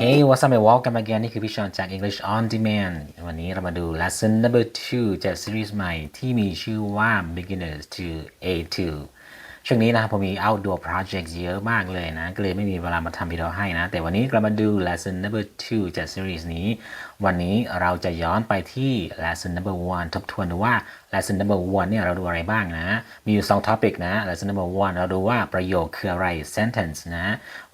Hey what's up and welcome again นี่คือพี่ชอนจาก English on Demand วันนี้เรามาดู lesson number 2จากซีรีส์ใหม่ที่มีชื่อว่า Beginners to A2 ช่วงนี้นะครับผมมี outdoor project เยอะมากเลยนะ ก็เลยไม่มีเวลามาทำวิดีโอให้นะ แต่วันนี้เรามาดู lesson number 2 จากซีรีส์นี้ วันนี้เราจะย้อนไปที่ lesson number 1 ทบทวนดูว่า lesson number 1เนี่ยเราดูอะไรบ้างนะ มีอยู่ 2 topic นะ lesson number 1 เราดูว่าประโยคคืออะไร sentence นะ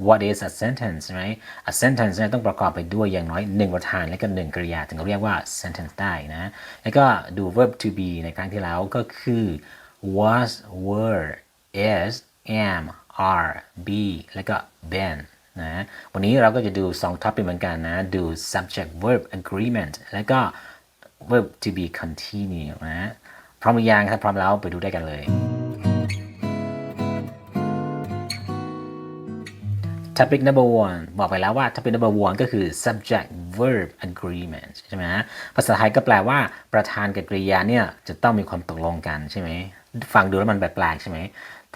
what is a sentence ใช่ไหม a sentence เนี่ยต้องประกอบไปด้วยอย่างน้อย 1 ประธานและก็ 1กริยา ถึงเรียกว่า sentence ได้นะ แล้วก็ดู verb to be ในครั้งที่แล้วก็คือ was were is am are be แล้วก็ been นะวันนี้เราก็จะดู2 topic เหมือนกันนะ ดู subject verb agreement แล้วก็ verb to be continue นะพร้อมหรือยังถ้าพร้อมแล้วไปดูได้กันเลย topic number one บอกไปแล้วว่า topic number one ก็คือ subject verb agreement ใช่ไหมฮะภาษาไทยก็แปลว่าประธานกับกริยาเนี่ยจะต้องมีความตกลงกันใช่ไหมฟังดูแล้วมันแปลกๆใช่ไหม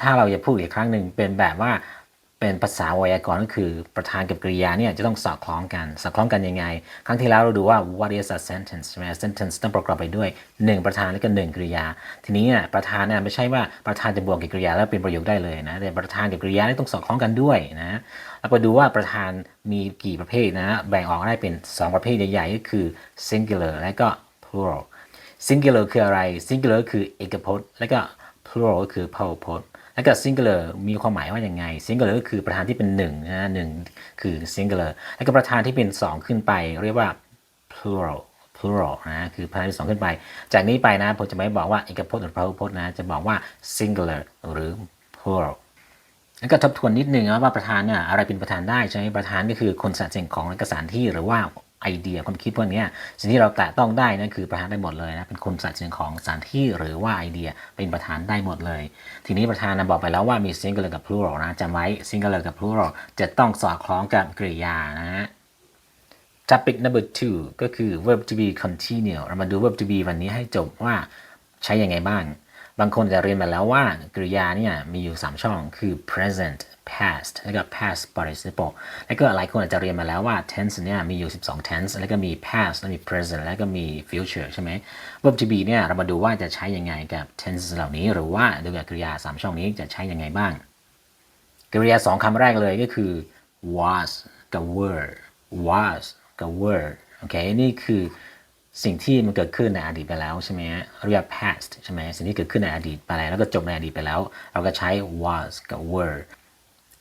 ถ้าเราจะพูดอีกครั้งหนึ่งเป็นแบบว่าเป็นภาษาไวยากรณ์ก็คือประธานกับกริยาเนี่ยจะต้องสอดคล้องกัน สอดคล้องกันยังไง ครั้งที่แล้วเราดูว่า what is a sentence ใช่ไหม sentence ต้องประกอบไปด้วย 1 ประธานและก็1กริยา ทีนี้เนี่ยประธานเนี่ยไม่ใช่ว่าประธานจะบวกกับกริยาแล้วเป็นประโยคได้เลยนะ แต่ประธานกับกริยาต้องสอดคล้องกันด้วยนะ แล้วก็ดูว่าประธานมีกี่ประเภทนะ แบ่งออกได้เป็น 2 ประเภทใหญ่ๆก็คือ singular และก็ plural singular คืออะไร singular คือเอกพจน์ แล้วก็ plural ก็คือพหุพจน์ แล้วก็ singular มีความหมายว่าอย่างไง singular ก็คือประธานที่เป็น1นะหนึ่งคือ singular แล้วก็ประธานที่เป็น 2 ขึ้นไป เรียกว่า plural plural นะคือประธานที่สองขึ้นไป จากนี้ไปนะผมจะไม่บอกว่าเอกพจน์หรือพหุพจน์นะจะบอกว่า singular หรือ plural แล้วก็ทบทวนนิดนึงนะว่าประธานเนี่ยอะไรเป็นประธานได้ใช่ไหมประธานก็คือคนสัตว์สิ่งของและกสานที่หรือว่า ไอเดียความคิดพวกนี้สิ่งที่เราแตะต้องได้นั่นคือประธานได้หมดเลยนะเป็นคนสัตว์สิ่งของสถานที่หรือว่าไอเดียเป็นประธานได้หมดเลย ทีนี้ประธานนะบอกไปแล้วว่ามี singular กับ plural นะจำไว้ singular กับ plural จะต้องสอดคล้องกับกริยานะฮะ topic number two ก็คือ verb to be continue เรามาดู verb to be วันนี้ให้จบว่าใช้ยังไงบ้าง บางคนจะเรียนมาแล้วว่ากริยาเนี่ยมีอยู่ 3 ช่องคือ present past แล้วก็ past participle แล้วก็หลายคนอาจจะเรียนมาแล้วว่า tense เนี่ยมีอยู่ 12 tense แล้วก็มี past แล้วมี present แล้วก็มี future ใช่ไหม verb to be เนี่ยเรามาดูว่าจะใช้ยังไงกับ tense เหล่านี้ หรือว่าดูกับกริยา 3 ช่องนี้จะใช้ยังไงบ้าง กริยาสองคำแรกเลยก็คือ was กับ were was กับ were โอเค นี่คือสิ่งที่มันเกิดขึ้นในอดีตไปแล้วใช่ไหมเรียก past ใช่ไหมสิ่งที่เกิดขึ้นในอดีตไปแล้วแล้วก็จบในอดีตไปแล้ว เราก็ใช้ was กับ were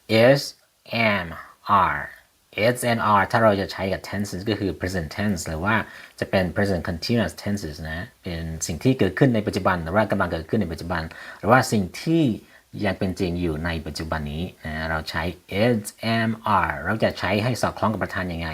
is am are is and are ถ้าเราจะใช้กับ tenses ก็คือ present tense หรือว่าจะเป็น present continuous tenses นะ เป็นสิ่งที่เกิดขึ้นในปัจจุบัน หรือว่ากำลังเกิดขึ้นในปัจจุบัน หรือว่าสิ่งที่ยังเป็นจริงอยู่ในปัจจุบันนี้นะ เราใช้ is am are เราจะใช้ให้สอดคล้องกับประธานยังไง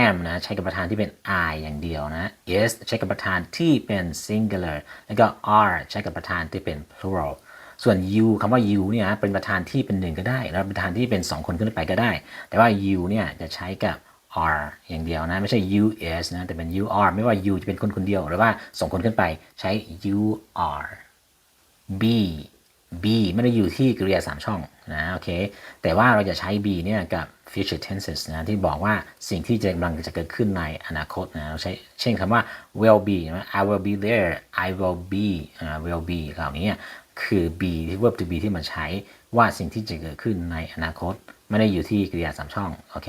am นะ ใช้กับประธานที่เป็น I อย่างเดียวนะ is ใช้กับประธานที่เป็น singular แล้วก็ are ใช้กับประธานที่เป็น plural ส่วน you คำว่า you เนี่ยเป็นประธานที่เป็นหนึ่งก็ได้ แล้วประธานที่เป็น 2 คนขึ้นไปก็ได้ แต่ว่า you เนี่ยจะใช้กับ are อย่างเดียวนะ ไม่ใช่ you is นะ แต่เป็น you are ไม่ว่า you จะเป็นคนคนเดียว หรือว่าสองคนขึ้นไปใช้ you are be be ไม่ได้อยู่ที่กริยาสามช่องนะโอเคแต่ว่าเราจะใช้ be เนี่ยกับ future tenses นะที่บอกว่าสิ่งที่จะกำลังจะเกิดขึ้นในอนาคตนะเราใช้เช่นคำว่า will be นะ I will be there I will be will be เหล่านี้ คือ be ที่ verb to be ที่มันใช้ว่าสิ่งที่จะเกิดขึ้นในอนาคต ไม่ได้อยู่ที่กริยาสามช่อง โอเค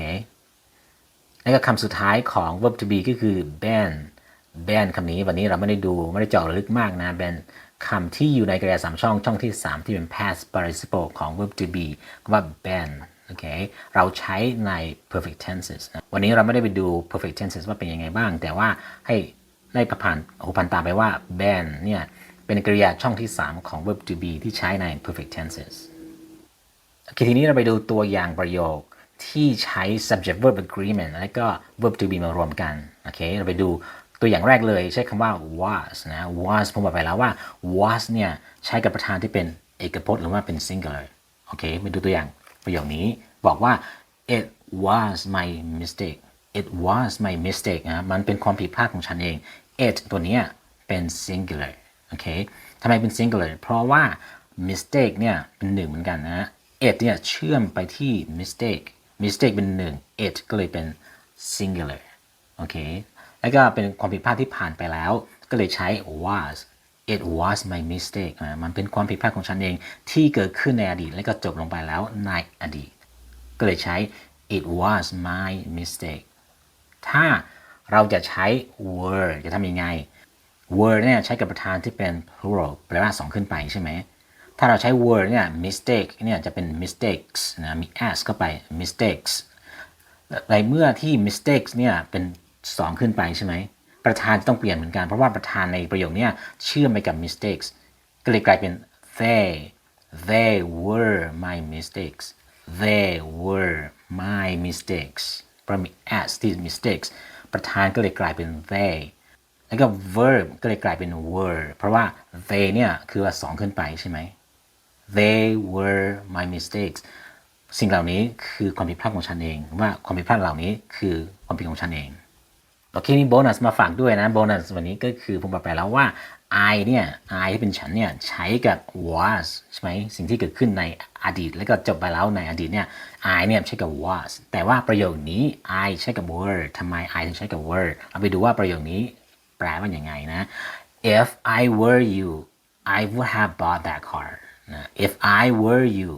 แล้วก็คำสุดท้ายของ verb to be ก็คือ been been คำนี้วันนี้เราไม่ได้ดูไม่ได้เจาะลึกมากนะ been คำที่อยู่ในกริยาสามช่องช่องที่ 3 ที่เป็น past participle ของ verb to be ก็ว่า been โอเค เราใช้ใน perfect tenses นะ วันนี้เราไม่ได้ไปดู perfect tenses ว่าเป็นยังไงบ้าง แต่ว่าให้ได้ผ่านหูพันตาไปว่า been เนี่ย เป็นกริยาช่องที่ 3 ของ verb to be ที่ใช้ใน perfect tenses โอเคทีนี้เราไปดูตัวอย่างประโยคที่ใช้ subject verb agreement และก็ verb to be มารวมกัน โอเค เราไปดูตัวอย่างแรกเลยใช้คำว่า was นะ was ผมบอกไปแล้วว่า was เนี่ย ใช้กับประธานที่เป็นเอกพจน์หรือว่าเป็น singular โอเคไปดูตัวอย่างประโยคนี้บอกว่า it was my mistake it was my mistake นะ มันเป็นความผิดพลาดของฉันเอง it ตัวเนี้ยเป็น singular โอเคทำไมเป็น singular เพราะว่า mistake เนี่ยเป็นหนึ่งเหมือนกันนะ it เนี่ยเชื่อมไปที่ mistake mistake เป็นหนึ่ง it ก็เลยเป็น singular โอเค แล้วก็เป็นความผิดพลาดที่ผ่านไปแล้ว ก็เลยใช้ was it was my mistake มันเป็นความผิดพลาดของฉันเองที่เกิดขึ้นในอดีต แล้วก็จบลงไปแล้วในอดีต ก็เลยใช้ it was my mistake ถ้าเราจะใช้ were จะทำยังไง were เนี่ยใช้กับประธานที่เป็น plural แปลว่าสองขึ้นไปใช่ไหม ถ้าเราใช้ were เนี่ย mistake เนี่ยจะเป็น mistakes นะมี s เข้าไป mistakes ในเมื่อที่ mistakes เนี่ยเป็นสองขึ้นไปใช่ไหม ประธานจะต้องเปลี่ยนเหมือนกัน เพราะว่าประธานในประโยคนี้เชื่อมไปกับ mistakes ก็เลยกลายเป็น they they were my mistakes they were my mistakes เพราะมี s ที่ mistakes ประธานก็เลยกลายเป็น they แล้วก็ verb ก็เลยกลายเป็น were เพราะว่า they เนี่ยคือว่าสองขึ้นไปใช่ไหม they were my mistakes สิ่งเหล่านี้คือความผิดพลาดของฉันเอง ว่าความผิดพลาดเหล่านี้คือความผิดของฉันเองโอเคมีโบนัสมาฝากด้วยนะโบนัสวันนี้ก็คือผมบอกไปแล้วว่า I เนี่ย I ที่เป็นฉันเนี่ยใช้กับ was ใช่ไหมสิ่งที่เกิดขึ้นในอดีต แล้วก็จบไปแล้วในอดีตเนี่ย I เนี่ยใช้กับ was แต่ว่าประโยคนี้ I ใช้กับ were ทำไม I ถึงใช้กับ were เอาไปดูว่าประโยคนี้ ลว่าอย่างไงนะ if I were you I would have bought that car นะ if I were you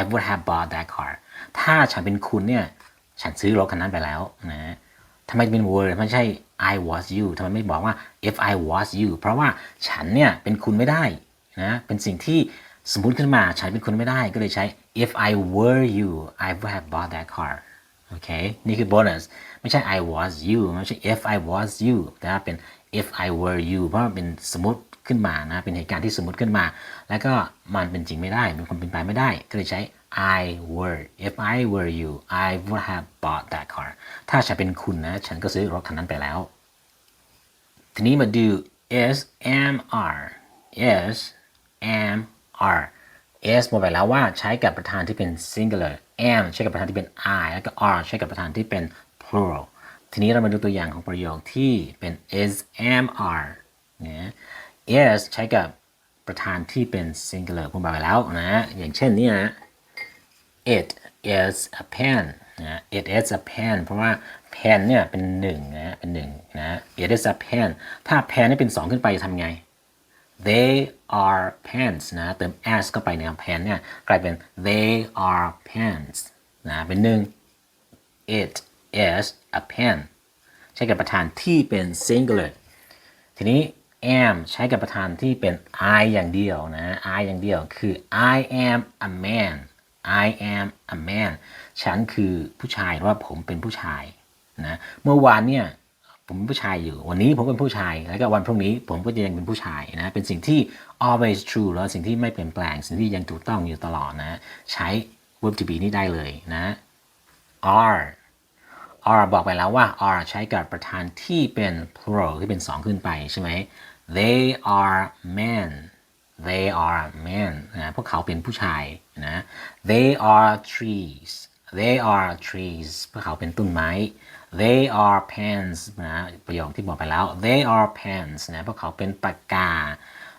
I would have bought that car ถ้าฉันเป็นคุณเนี่ย ฉันซื้อรถคันนั้นไปแล้วนะทำไมเป็น were ไม่ใช่ I was you ทำไมไม่บอกว่า if I was you เพราะว่าฉันเนี่ยเป็นคุณไม่ได้นะ เป็นสิ่งที่สมมติขึ้นมา ฉันเป็นคุณไม่ได้ ก็เลยใช้ if I were you I would have bought that car โอเค นี่คือ bonus ไม่ใช่ I was you ไม่ใช่ if I was you แต่เป็น if I were you เพราะมันเป็นสมมติขึ้นมานะ เป็นเหตุการณ์ที่สมมติขึ้นมา แล้วก็มันเป็นจริงไม่ได้เป็นความเป็นไปไม่ได้ ก็เลยใช้ I were if I were you I would have bought that car ถ้าฉันเป็นคุณนะ ฉันก็ซื้อรถคันนั้นไปแล้ว ทีนี้มาดู is am are is am are s บอกไปแล้วว่าใช้กับประธานที่เป็น singular am ใช้กับประธานที่เป็น I แล้วก็ are ใช้กับประธานที่เป็น plural ทีนี้เรามาดูตัวอย่างของประโยคที่เป็น is am are นะ is ใช้กับประธานที่เป็น singular ผมบอกไปแล้วนะ อย่างเช่นนี่นะ it is a pen นะ it is a pen เพราะว่า pen เนี่ยเป็นหนึ่งนะ เป็นหนึ่งนะ it is a pen ถ้า pen นี่เป็นสองขึ้นไปจะทำไง they are pens นะเติม s เข้าไปใน pen เนี่ยกลายเป็น they are pens นะเป็นหนึ่ง it is a pen ใช้กับประธานที่เป็น singular ทีนี้ am ใช้กับประธานที่เป็น I อย่างเดียวนะ I อย่างเดียวคือ I am a man I am a man ฉันคือผู้ชายหรือว่าผมเป็นผู้ชายนะเมื่อวานเนี่ย ผมเป็นผู้ชายอยู่ วันนี้ผมเป็นผู้ชาย แล้วก็วันพรุ่งนี้ผมก็จะยังเป็นผู้ชายนะ เป็นสิ่งที่ always true แล้วสิ่งที่ไม่เปลี่ยนแปลง สิ่งที่ยังถูกต้องอยู่ตลอดนะ ใช้ verb to be นี่ได้เลยนะ are are บอกไปแล้วว่า are ใช้กับประธานที่เป็น plural ที่เป็นสองขึ้นไปใช่ไหม they are men they are men นะ พวกเขาเป็นผู้ชายนะ they are trees they are trees พวกเขาเป็นต้นไม้ they are pens นะประโยคที่บอกไปแล้ว they are pens นะพวกเขาเป็นปากกา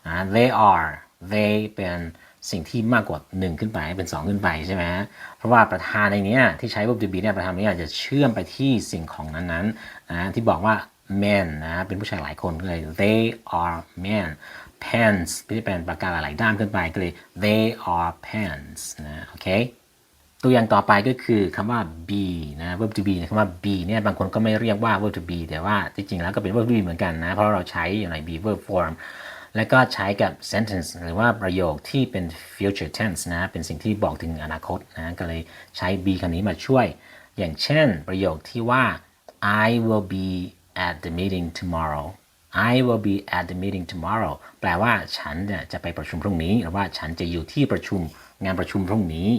นะ they are they เป็นสิ่งที่มากกว่า 1 ขึ้นไปเป็น 2 ขึ้นไปใช่ไหมเพราะว่าประธานในนี้ที่ใช้ verb to be เนี่ยประธานนี้จะเชื่อมไปที่สิ่งของนั้นๆนะที่บอกว่า men นะเป็นผู้ชายหลายคนก็เลย they are men pens ที่เป็นปากกาหลายๆด้ามขึ้นไปก็เลย they are pens นะโอเค ตัวอย่างต่อไปก็คือคำว่า be นะ verb to be นะคำว่า be เนี่ยบางคนก็ไม่เรียกว่า verb to be แต่ว่าจริงๆแล้วก็เป็น verb to be เหมือนกันนะ เพราะเราใช้อยู่ใน be verb form แล้วก็ใช้กับ sentence หรือว่าประโยคที่เป็น future tense นะ เป็นสิ่งที่บอกถึงอนาคตนะ ก็เลยใช้ be คำนี้มาช่วย อย่างเช่นประโยคที่ว่า I will be at the meeting tomorrow I will be at the meeting tomorrow แปลว่าฉันจะไปประชุมพรุ่งนี้ หรือว่าฉันจะอยู่ที่ประชุมงานประชุมพรุ่งนี้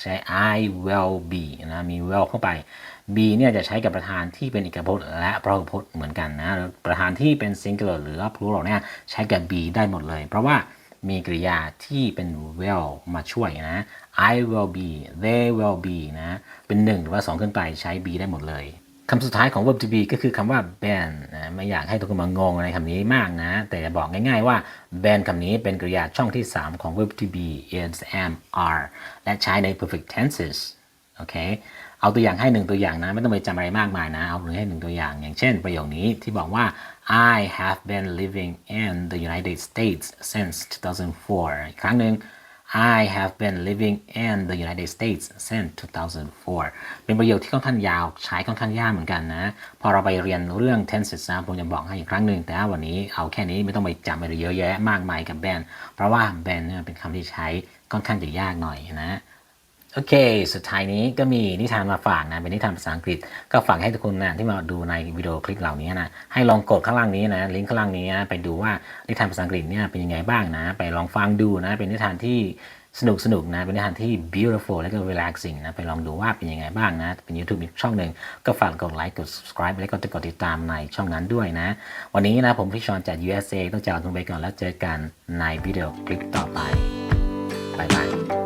ใช้ I will be นะมี will เข้าไป be เนี่ยจะใช้กับประธานที่เป็นเอกพจน์และพหูพจน์เหมือนกันนะประธานที่เป็น singular หรือว่า plural เนี่ยใช้กับ be ได้หมดเลย เพราะว่ามีกริยาที่เป็น will มาช่วยนะ I will be they will be นะเป็นหนึ่งหรือว่าสองขึ้นไปใช้ be ได้หมดเลย คำสุดท้ายของ verb to be ก็คือคำว่า been นะไม่อยากให้ทุกคนมางงในคำนี้มากนะ แต่จะบอกง่ายๆว่า been คำนี้เป็นกริยาช่องที่ 3 ของ verb to be is am are และใช้ใน perfect tenses โอเค เอาตัวอย่างให้หนึ่งตัวอย่างนะ ไม่ต้องไปจำอะไรมากมายนะ เอาหนึ่งให้หนึ่งตัวอย่าง อย่างเช่นประโยคนี้ที่บอกว่า I have been living in the United States since 2004 อีกครั้งหนึ่ง I have been living in the United States since 2004 เป็นประโยคที่ค่อนข้างยาวใช้ค่อนข้างยากเหมือนกันนะ พอเราไปเรียนเรื่อง tenses นะผมจะบอกให้อีกครั้งหนึ่ง แต่วันนี้เอาแค่นี้ไม่ต้องไปจำอะไรเยอะแยะมากมายกับ been เพราะว่า been เป็นคำที่ใช้ค่อนข้างจะยากหน่อยนะ โอเค สุดท้ายนี้ก็มีนิทานมาฝากนะ เป็นนิทานภาษาอังกฤษ ก็ฝากให้ทุกคนนะที่มาดูในวิดีโอคลิปเหล่านี้นะ ให้ลองกดข้างล่างนี้นะ ลิงก์ข้างล่างนี้นะไปดูว่านิทานภาษาอังกฤษเนี่ยเป็นยังไงบ้างนะ ไปลองฟังดูนะ เป็นนิทานที่สนุกสนุกนะ เป็นนิทานที่ beautiful และก็ relaxing นะ ไปลองดูว่าเป็นยังไงบ้างนะ เป็น YouTube อีกช่องหนึ่ง ก็ฝากกดไลค์ กด subscribe แล้วก็กดติดตามในช่องนั้นด้วยนะ วันนี้นะผมพี่ชอนจาก USA ต้องจากทุกไปก่อนแล้วเจอกันในวิดีโอคลิปต่อไป บ๊ายบาย